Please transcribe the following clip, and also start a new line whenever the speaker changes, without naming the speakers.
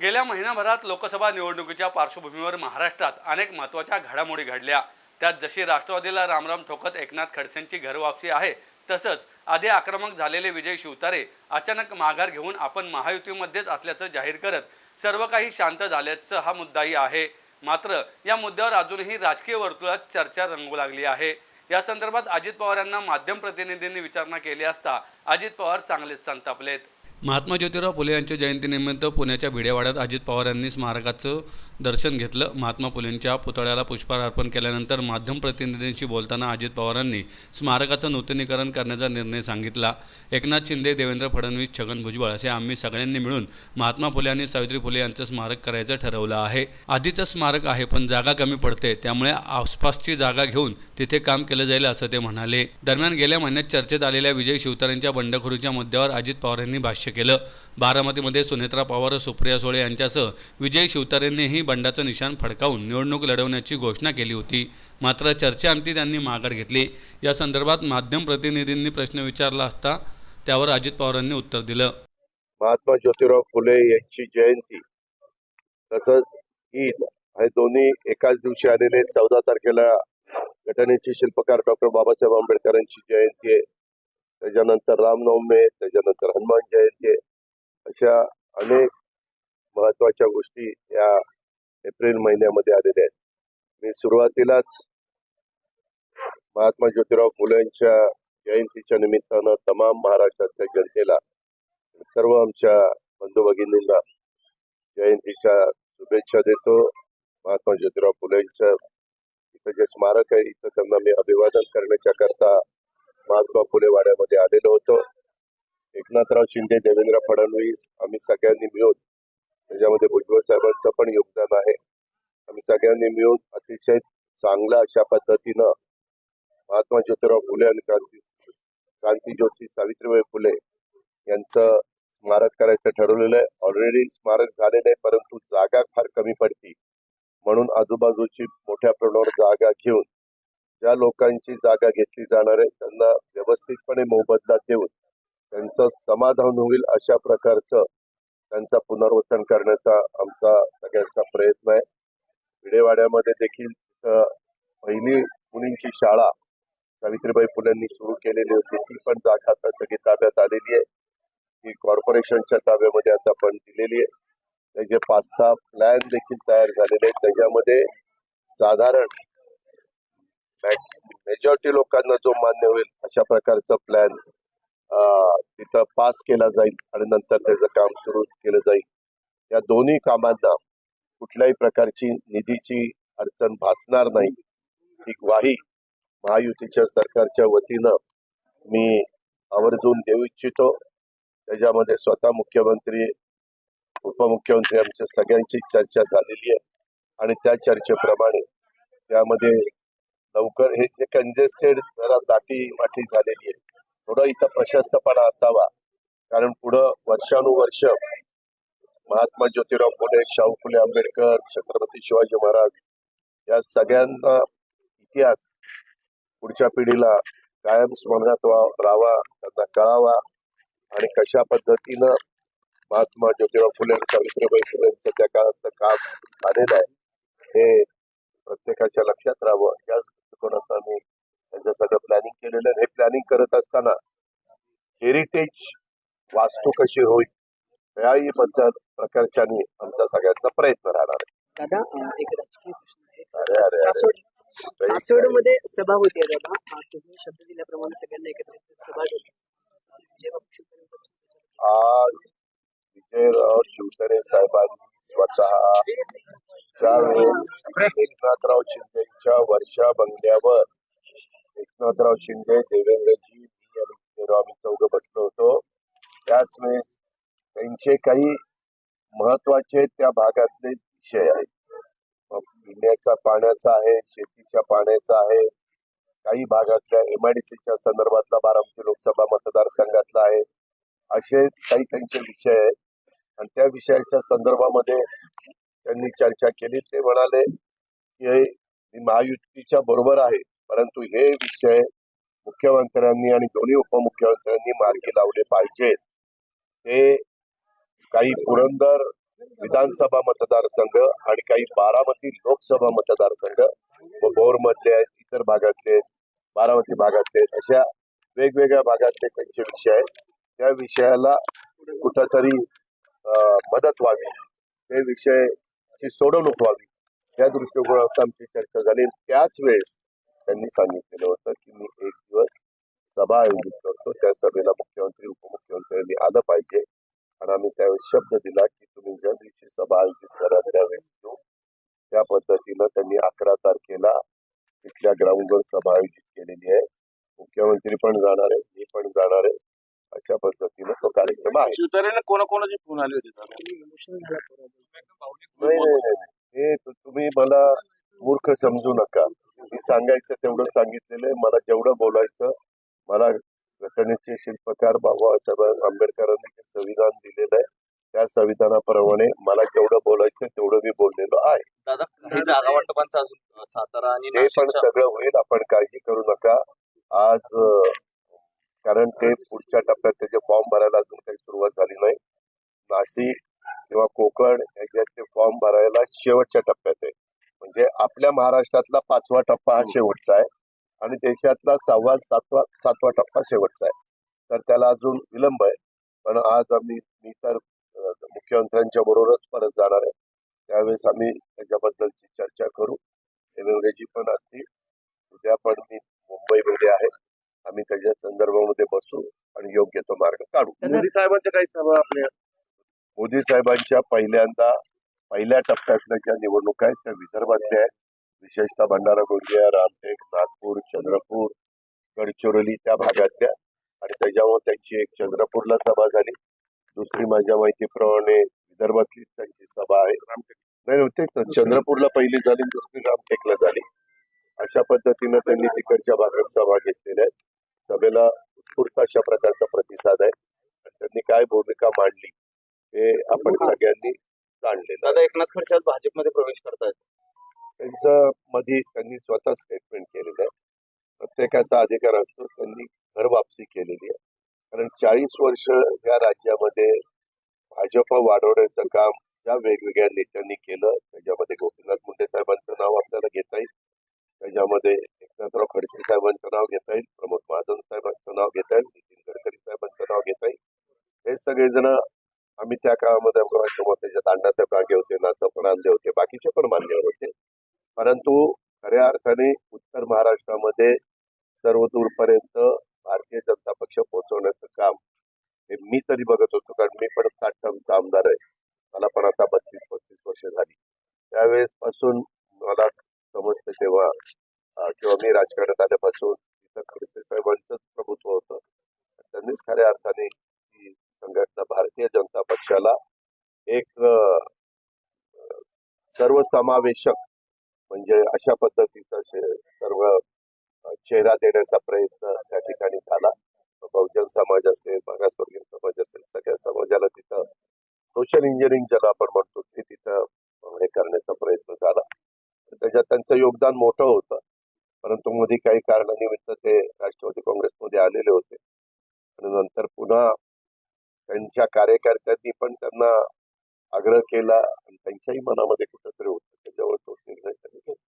गेल्या महिनाभरात लोकसभा निवडणुकीच्या पार्श्वभूमीवर महाराष्ट्रात अनेक महत्त्वाच्या घडामोडी घडल्या. त्यात जशी राष्ट्रवादीला रामराम ठोकत एकनाथ खडसेंची घरवापसी आहे तसंच आधी आक्रमक झालेले विजय शिवतारे अचानक माघार घेऊन आपण महायुतीमध्येच असल्याचं जाहीर करत सर्व काही शांत झाल्याचं हा मुद्दाही आहे. मात्र या मुद्द्यावर अजूनही राजकीय वर्तुळात चर्चा रंगू लागली आहे. या संदर्भात अजित पवार यांना माध्यम प्रतिनिधींनी विचारणा केली असता अजित पवार चांगलेच संतापलेत. महात्मा ज्योतिराव फुले यांच्या जयंतीनिमित्त पुण्याच्या भिडेवाड्यात अजित पवार यांनी स्मारकाचं दर्शन घेतलं. महात्मा फुलेंच्या पुतळ्याला पुष्पहार अर्पण केल्यानंतर माध्यम प्रतिनिधींशी बोलताना अजित पवारांनी स्मारकाचं नूतनीकरण करण्याचा निर्णय सांगितला. एकनाथ शिंदे देवेंद्र फडणवीस छगन भुजबळ असे आम्ही सगळ्यांनी मिळून महात्मा फुले आणि सावित्री फुले यांचं स्मारक करायचं ठरवलं आहे. आधीचं स्मारक आहे पण जागा कमी पडते. त्यामुळे आसपासची जागा घेऊन तिथे काम केलं जाईल असं ते म्हणाले. दरम्यान गेल्या महिन्यात चर्चेत आलेल्या विजय शिवतारेंच्या बंडखोरीच्या मुद्द्यावर अजित पवार यांनी भाष्य केलं. बारामतीमध्ये सुनेत्रा पवार सुप्रिया सुळे यांच्यासह विजय शिवतारेंनीही बंडाचं निशाण फडकावून निवडणूक लढवण्याची घोषणा केली होती. मात्र चर्चेअंती त्यांनी माघार घेतली. या संदर्भात माध्यम प्रतिनिधींनी प्रश्न विचारला असता त्यावर अजित पवारांनी उत्तर दिलं.
महात्मा ज्योतिराव फुले यांची जयंती तसंच ईद हे दोन्ही एकाच दिवशी आलेले चौदा तारखेला घटनेचे शिल्पकार डॉक्टर बाबासाहेब आंबेडकरांची जयंती आहे. त्याच्यानंतर रामनवमी आहे त्याच्यानंतर हनुमान जयंती आहे अशा अनेक महत्त्वाच्या गोष्टी या एप्रिल महिन्यामध्ये आलेल्या आहेत. मी सुरुवातीलाच महात्मा ज्योतिराव फुलेंच्या जयंतीच्या निमित्तानं तमाम महाराष्ट्रातल्या जनतेला सर्व आमच्या बंधू भगिनींना जयंतीच्या शुभेच्छा देतो. महात्मा ज्योतिराव फुलेंचं इथं जे स्मारक आहे इथं त्यांना मी अभिवादन करण्याच्या करता महात्मा फुले वाड्यामध्ये आलेलो होतो. एकनाथराव शिंदे देवेंद्र फडणवीस आम्ही सगळ्यांनी मिळून त्याच्यामध्ये भुजबळ साहेबांचं पण योगदान आहे. आम्ही सगळ्यांनी मिळून अतिशय चांगल्या अशा पद्धतीनं महात्मा ज्योतिराव फुले आणि क्रांती क्रांतीज्योती सावित्रीबाई फुले यांचं स्मारक करायचं ठरवलेलं आहे. ऑलरेडी स्मारक झालेलं आहे परंतु जागा फार कमी पडती. म्हणून आजूबाजूची मोठ्या प्रमाणावर जागा घेऊन ज्या लोकांची जागा घेतली जाणार आहे त्यांना व्यवस्थितपणे मोबदला देऊन त्यांचं समाधान होईल अशा प्रकारचं त्यांचा पुनर्वसन करण्याचा आमचा सगळ्यांचा प्रयत्न आहे. विडेवाड्यामध्ये देखील पहिली मुलींची शाळा सावित्रीबाई फुलेंनी सुरू केलेली होती ती पण जागा आता सगळी ताब्यात आलेली आहे. ती कॉर्पोरेशनच्या ताब्यामध्ये आता पण दिलेली आहे. त्याचे पाच सहा प्लॅन देखील तयार झालेले आहेत. त्याच्यामध्ये साधारण मेजॉरिटी लोकांना जो मान्य होईल अशा प्रकारचा प्लॅन तिथं पास केला जाईल आणि नंतर त्याचं काम सुरू केलं जाईल. या दोन्ही कामांना कुठल्याही प्रकारची निधीची अडचण भासणार नाही. ही ग्वाही महायुतीच्या सरकारच्या वतीनं मी आवर्जून देऊ इच्छितो. त्याच्यामध्ये स्वतः मुख्यमंत्री उपमुख्यमंत्री आमच्या सगळ्यांची चर्चा झालेली आहे. आणि त्या चर्चेप्रमाणे त्यामध्ये लवकर हे जे कंजेस्टेड जरा दाटी वाटी झालेली आहे थोडं इथं प्रशस्तपणा असावा. कारण पुढं वर्षानुवर्ष महात्मा ज्योतिराव फुले शाहू फुले आंबेडकर छत्रपती शिवाजी महाराज या सगळ्यांना इतिहास पुढच्या पिढीला कायम स्मरणात राहावा त्यांना कळावा आणि कशा पद्धतीनं महात्मा ज्योतिराव फुले आणि सावित्रीबाई फुलेंचं त्या काळाचं काम झालेलं आहे हे प्रत्येकाच्या लक्षात राहावं. या दृष्टिकोनाचं आम्ही त्यांचं सगळं प्लॅनिंग केलेलं आहे. हे प्लॅनिंग करत असताना हेरिटेज वास्तू कशी होईल याही बद्दल प्रकारच्यानी आमचा सगळ्यांचा प्रयत्न राहणार आहे.
दादा एक राजकीय प्रश्न आहे. मध्ये सभा होती दादा. तुम्ही शब्द दिल्याप्रमाणे सगळ्यांना एकत्रित सभा
विजयराव शिवतरे साहेबांनी स्वतः त्यावेळेस एकनाथराव शिंदेच्या वर्षा बंगल्यावर एकनाथराव शिंदे देवेंद्रजी मी आणि विजयराव आम्ही चौघ बसलो होतो. त्याच वेळेस त्यांचे काही महत्त्वाचे त्या भागातले विषय आहेत. पिण्याचा पाण्याचा आहे शेतीच्या पाण्याचा आहे काही भागातल्या एमआयडीसीच्या संदर्भातला बारामती लोकसभा मतदारसंघातला आहे. असे काही त्यांचे विषय आहेत. आणि त्या विषयाच्या संदर्भामध्ये त्यांनी चर्चा केली. ते म्हणाले की महायुतीच्या बरोबर आहे परंतु हे विषय मुख्यमंत्र्यांनी आणि दोन्ही उपमुख्यमंत्र्यांनी मार्गी लावले पाहिजेत. ते काही पुरंदर विधानसभा मतदारसंघ आणि काही बारामती लोकसभा मतदारसंघ व भोरमधले आहेत इतर भागातले बारामती भागातले आहेत, अशा वेगवेगळ्या भागातले त्यांचे विषय आहेत. त्या विषयाला कुठंतरी मदत व्हावी. हे विषयाची सोडवणूक व्हावी. या दृष्टिकोनात आमची चर्चा झाली. त्याच वेळेस त्यांनी सांगितलेलं होतं की मी एक दिवस सभा आयोजित करतो. त्या सभेला मुख्यमंत्री उपमुख्यमंत्र्यांनी आलं पाहिजे. आणि आम्ही त्यावेळेस शब्द दिला की तुम्ही ज्या दिवशी सभा आयोजित करा त्यावेळेस येऊ त्या पद्धतीनं त्यांनी अकरा तारखेला तिथल्या ग्राउंडवर सभा आयोजित केलेली आहे. मुख्यमंत्री पण जाणार आहे मी पण जाणार आहे. अशा पद्धतीनं तो कार्यक्रम आहे.
शिवसेनेला कोणाकोणाचे फोन आले होते.
नाही नाही नाही. हे तु- तुम्ही मला मूर्ख समजू नका. मी सांगायचं तेवढं सांगितलेलं आहे. मला जेवढं बोलायचं मला घटनेचे शिल्पकार बाबासाहेब आंबेडकरांनी जे संविधान दिलेलं आहे त्या संविधानाप्रमाणे मला जेवढं बोलायचं तेवढं मी बोललेलो आहे. ते पण सगळं होईल. आपण काळजी करू नका. आज कारण ते पुढच्या टप्प्यात त्याचे फॉर्म भरायला अजून काही सुरुवात झाली नाही. नाशिक किंवा कोकण याच्यात ते फॉर्म भरायला शेवटच्या टप्प्यात आहे. म्हणजे आपल्या महाराष्ट्रातला पाचवा टप्पा हा शेवटचा आहे आणि देशातला सहावा सातवा सातवा टप्पा शेवटचा आहे. तर त्याला अजून विलंब आहे. पण आज आम्ही मी तर मुख्यमंत्र्यांच्या बरोबरच परत जाणार आहे. त्यावेळेस आम्ही त्याच्याबद्दलची चर्चा करू. इंग्रजी पण असतील. उद्या पण त्याच्या संदर्भामध्ये बसू आणि योग्य तो मार्ग काढू.
मोदी साहेबांच्या काही सभा आपल्या
मोदी साहेबांच्या पहिल्यांदा पहिल्या टप्प्यातल्या ज्या निवडणुका आहेत त्या विदर्भातल्या आहेत. विशेषतः भंडारा गोंदिया रामटेक नागपूर चंद्रपूर गडचिरोली त्या भागातल्या. आणि त्याच्यावर त्यांची एक चंद्रपूरला सभा झाली. दुसरी माझ्या माहितीप्रमाणे विदर्भातली त्यांची सभा आहे नाही नाही, तेच चंद्रपूरला पहिली झाली दुसरी रामटेकला झाली. अशा पद्धतीनं त्यांनी तिकडच्या भागात सभा घेतलेल्या आहेत. सभेला उत्स्फूर्त अशा प्रकारचा प्रतिसाद आहे. त्यांनी काय भूमिका मांडली हे आपण सगळ्यांनी जाणलेलं आहे.
दादा एकनाथ खडसे आज भाजपमध्ये प्रवेश करतायत.
त्यांचं मध्ये त्यांनी स्वतः स्टेटमेंट केलेलं आहे. प्रत्येकाचा अधिकार असतो त्यांनी घर वापसी केलेली आहे. कारण चाळीस वर्ष या राज्यामध्ये भाजप वाढवण्याचं काम ज्या वेगवेगळ्या नेत्यांनी केलं त्याच्यामध्ये गोपीनाथ मुंडे साहेबांचं नाव आपल्याला घेता येईल. त्याच्यामध्ये एकनाथराव खडसे साहेबांचं नाव घेता येईल. प्रमोद महाजन साहेबांचं नाव घेता येईल. नितीन गडकरी साहेबांचं नाव घेता येईल. हे सगळेजण आम्ही त्या काळामध्ये आमच्या त्याच्यात अण्णासाहेब कागे होते नाथासाहेब रामदेव होते बाकीचे पण मान्यवर होते. परंतु खऱ्या अर्थाने उत्तर महाराष्ट्रामध्ये सर्व दूरपर्यंत भारतीय जनता पक्ष पोहोचवण्याचं काम हे मी तरी बघत होतो कारण मी पण सात टर्मचा आमदार आहे. मला पण आता बत्तीस पस्तीस वर्ष झाली. त्यावेळेस पासून मला समजते तेव्हा किंवा मी राजकारणात आल्यापासून तिथं खडसे साहेबांचंच प्रभुत्व होतं. त्यांनीच खऱ्या अर्थाने ही संघटना भारतीय जनता पक्षाला एक सर्वसमावेशक म्हणजे अशा पद्धतीचा सर्व चेहरा देण्याचा प्रयत्न त्या ठिकाणी झाला. बहुजन समाज असेल मागासवर्गीय समाज असेल सगळ्या समाजाला तिथं सोशल इंजिनिअरिंग ज्याला आपण म्हणतो ते तिथं हे करण्याचा प्रयत्न झाला. त्याच्यात त्यांचं योगदान मोठं होतं. परंतु मोदी काही कारणानिमित्त ते राष्ट्रवादी काँग्रेसमध्ये आलेले होते. आणि नंतर पुन्हा त्यांच्या कार्यकर्त्यांनी पण त्यांना आग्रह केला आणि त्यांच्याही मनामध्ये कुठंतरी होतं त्याच्यावर तो निर्णय त्यांनी घेतला.